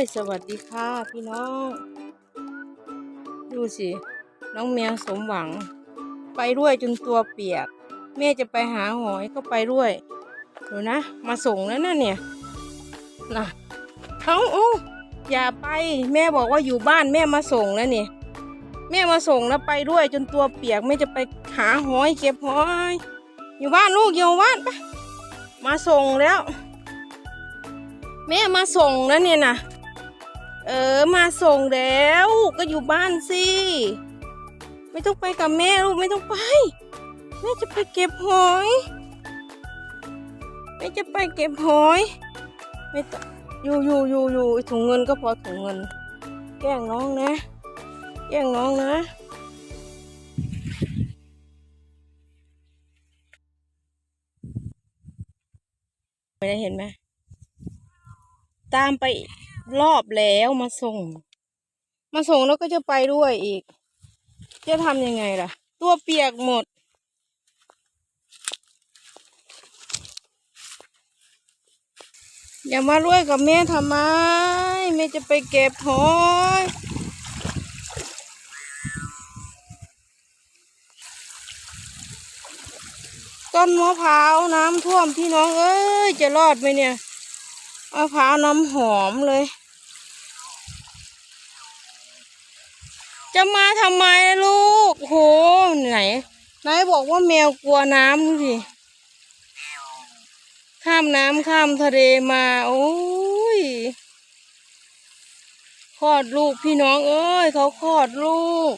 ยสวัสดีค่ะพี่น้อง ดูสิ น้องแมวสมหวัง ไปด้วยจนตัวเปียก แม่จะไปหาหอยก็ไปด้วยดูนะ มาส่งแล้วนะเนี่ยนะเอาเอาอย่าไป แม่บอกว่าอยู่บ้านแม่มาส่งแล้วเนี่ยแม่มาส่งแล้วไปด้วยจนตัวเปียกแม่จะไปหาหอยเก็บหอย อยู่บ้านลูกอยู่บ้านไปมาส่งแล้ว แม่มาส่งแล้วเนี่ยนะ เออมาส่งแล้วก็อยู่บ้านสิ ไม่ต้องไปกับแม่ลูกไม่ต้องไป แม่จะไปเก็บหอยแม่จะไปเก็บหอยไม่ต้องอยู่อยู่อยู่อยู่ถุงเงินก็พอถุงเงิน แกล้งน้องนะแกล้งน้องนะไม่ได้เห็นไหมตามไป รอบแล้วมาส่ง มาส่งแล้วก็จะไปด้วยอีก จะทำยังไงล่ะ ตัวเปียกหมด อย่ามาร่วยกับแม่ทำไม แม่จะไปเก็บหอยต้นมะพร้าวน้ำท่วมพี่น้องเอ้ยจะรอดไหมเนี่ย มะพร้าวน้ำหอมเลย จะมาทำไมลูกโหไหนไหนบอกว่าแมวกลัวน้ำดูสิข้ามน้ำข้ามทะเลมาโอ้ยคลอดลูกพี่น้องเอ้ยเขาคลอดลูก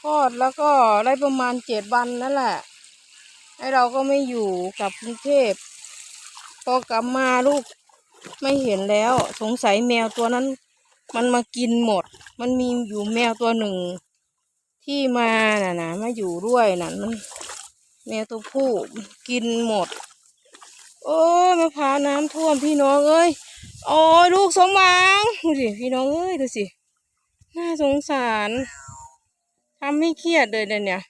คลอดแล้วก็ได้ประมาณเจ็ดวันนั่นแหละไอเราก็ไม่อยู่กับกรุงเทพ พอกลับมาลูกไม่เห็นแล้ว สงสัยแมวตัวนั้น มันมากินหมด มันมีอยู่แมวตัวหนึ่ง ที่มาน่ะนะมาอยู่ด้วยน่ะมัน แมวตัวผู้กินหมด โอ้มะพร้าวน้ำท่วมพี่น้องเอ้ยโอ้ลูกสมหวังดูสิพี่น้องเอ้ยดูสิน่าสงสารทำให้เครียดเลยเนี่ย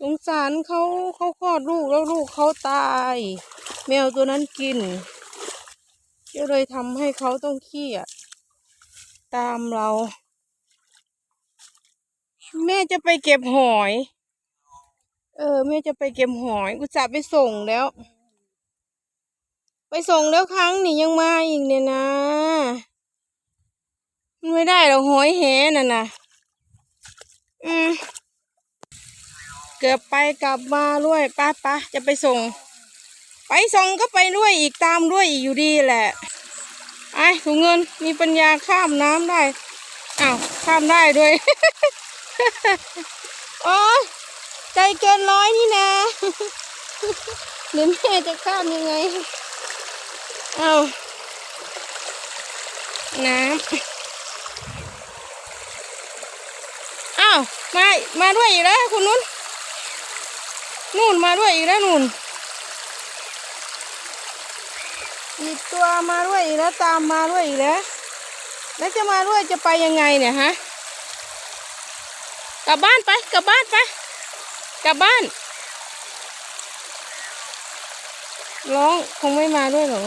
สงสารเขาเขาคลอดลูกแล้วลูกเขาตาย แมวตัวนั้นกินก็เลยทำให้เขาต้องเครียดตามเรา แม่จะไปเก็บหอย เออ แม่จะไปเก็บหอยอุตส่าห์ไปส่งแล้ว ไปส่งแล้วครั้งนี่ยังมาอีกเนี่ยนะมันไม่ได้หรอกหอยแหน่ะนะอืมเกือบไปกลับมาด้วยป้าป้าจะไปส่ง ไปส่งก็ไปด้วยอีกตามด้วยอีกอยู่ดีแหละไอ้ถุงเงินมีปัญญาข้ามน้ำได้อ้าวข้ามได้ด้วยโอ้ใจเกินร้อยนี่นะหรือแม่จะข้ามยังไงเอาน้ำอ้าวมามาด้วยอีกแล้วคุณนุ้นนู่นมาด้วยอีกแล้วนู่น อีกตัวมาด้วยอีกแล้วตามมาด้วยอีกแล้ว แล้วจะมาด้วยจะไปยังไงเนี่ยฮะ กลับบ้านไปกลับบ้านไปกลับบ้าน ร้องคงไม่มาด้วยหรอ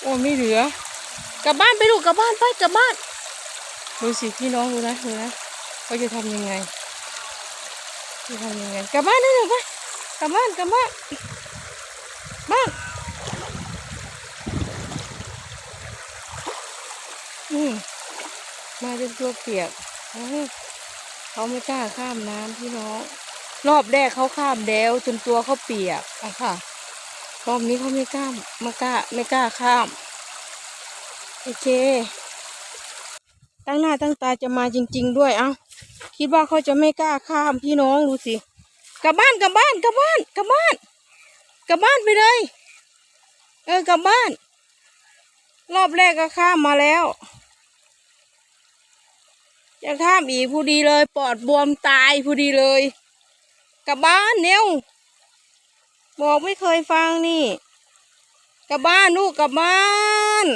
โอ้ไม่เหลือกลับบ้านไปลูกกลับบ้านไปกลับบ้านดูสิพี่น้องดูนะดูนะเขาจะทำยังไงจะทำยังไงกลับบ้านได้หรือไปกลับบ้านกลับบ้านบ้านอืม มาจนตัวเปียกเขาไม่กล้าข้ามน้ำพี่น้อง รอบแรกเขาข้ามแล้วจนตัวเขาเปียกอะค่ะรอบนี้เขาไม่กล้าไม่กล้าไม่กล้าข้ามโอเค ตั้งหน้าตั้งตาจะมาจริง ๆ ด้วยเอ้าคิดว่าเขาจะไม่กล้าข้ามพี่น้องดูสิกลับบ้านกลับบ้านกลับบ้านกลับบ้านกลับบ้านไปเลย เออกลับบ้าน รอบแรกก็ข้ามมาแล้ว ยังข้ามอีกผู้ดีเลย ปอดบวมตายผู้ดีเลย กลับบ้านเนียบอกไม่เคยฟังนี่ กลับบ้านลูกกลับบ้าน